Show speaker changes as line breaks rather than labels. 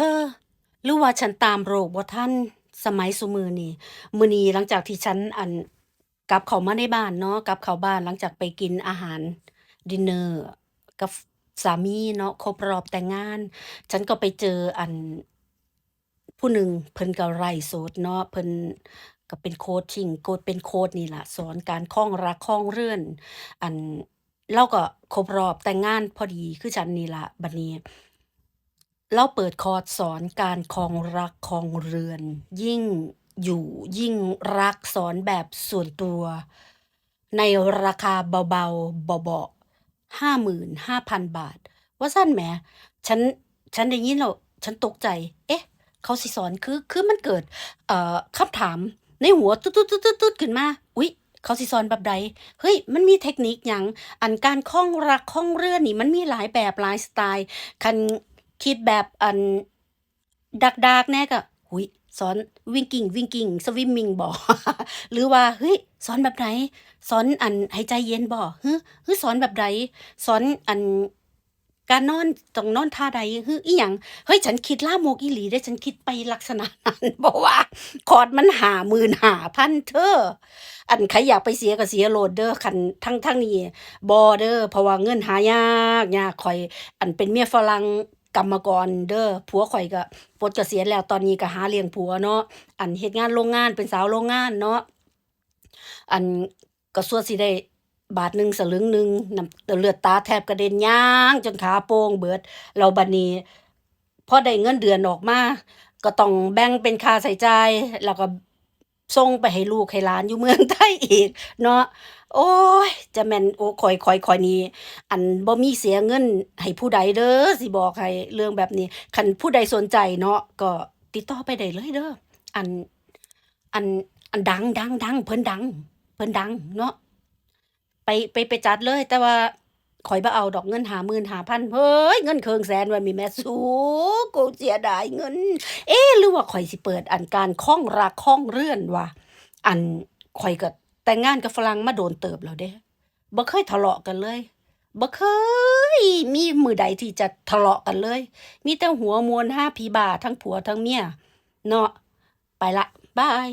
เธอ หรือว่าฉันตามโรคบ่ทันสมัยซุมือนี้มื้อนี้หลังจากที่ฉันอันกลับเข้ามาในบ้านเนาะกลับเข้าบ้านหลังจากไปกินอาหารดินเนอร์กับสามีเนาะครบรอบแต่งงาน ฉันก็ไปเจออันผู้หนึ่งเพิ่นก็ไลฟ์สดเนาะเพิ่นก็เป็นโคชชิงโคชเป็นโคชนี่ล่ะสอนการครองรักครองเรื่อน อันเลาก็ครบรอบแต่งงานพอดีคือฉันนี่ล่ะบัดนี้ เลาเปิดคอร์สสอนการคองรักคองเรือน ยิ่งอยู่ยิ่งรักสอนแบบส่วนตัว ในราคาเบาๆเบาๆ55,000บาท ว่าซั่นแหมฉันฉันได้ยินแล้วฉันตกใจ เอ๊ะ เขาสิสอนคือคือมันเกิด เอ่อคำถามในหัวตึ๊ดๆๆๆขึ้นมา อุ๊ย เขาสิสอนแบบใดเฮ้ย มันมีเทคนิคหยังอันการครองรักครองเรือนนี่มันมีหลายแบบหลายสไตล์คัน คิดแบบอันดาร์กแน่ก็อุ๊ยสอน Winking Winking Swimming บ่หรือว่าเฮ้ยสอนแบบไหนสอนอันให้ใจเย็นบ่ฮึฮึสอนแบบใดสอนอันการนอนต้องนอนท่าใดฮึอิหยังเฮ้ยฉันคิดลามกอีหลีเดะฉันคิดไปลักษณะนั้นเพราะว่าคอร์สมัน55,000เธออันใครอยากไปเสียก็เสียโหลดเด้อคันทางทางนี้บ่เด้อเพราะว่าเงินหายากยากข้อย อันเป็นเมียฝรั่ง กรรมกรเด้อผัวข้อยก็ปลดเกษียณแล้วตอนนี้ก็หาเลี้ยงผัวเนาะอันเฮ็ดงานโรงงานเป็นสาวโรงงานเนาะอันก็สั่วสิได้บาทหนึ่งสลึงหนึ่งน้ำเลือดตาแทบกระเด็นย่างจนขาโป่งเบิดแล้วบัดนี้พอได้เงินเดือนออกมา ก็ต้องแบ่งเป็นค่าใช้จ่ายแล้วก็ส่งไปให้ลูกให้หลานอยู่เมืองไทยอีก เนาะ โอ๊ยจะแม่นโอ้ข้อยข้อยข้อยนี่อั่นบ่มีเสียเงิน ให้ผู้ใดเด้อสิบอกให้เรื่องแบบนี้คันผู้ใดสนใจเนาะก็ติดต่อไปได้เลยเด้ออันอันอันดังดังดังเพิ่นดัง เพิ่นดังเนาะไปไปไปจัดเลย แต่ว่าข้อยบ่เอาดอกเงิน55,000เฮ้ยเงินเครื่องแสนว่ามีแหมสูกูเสียดายเงิน เอ๊หรือว่าข้อยสิเปิด อันการครองรักครองเรื่อนวะอันข้อยก็ แต่งงานกับฝรั่งมาโดนเติบแล้วเด้บ่เคยทะเลาะกันเลยบ่เคยมีมือใดที่จะทะเลาะกันเลย มีแต่หัวมวนห้าผีบาทั้งผัวทั้งเมียเนาะไปละบาย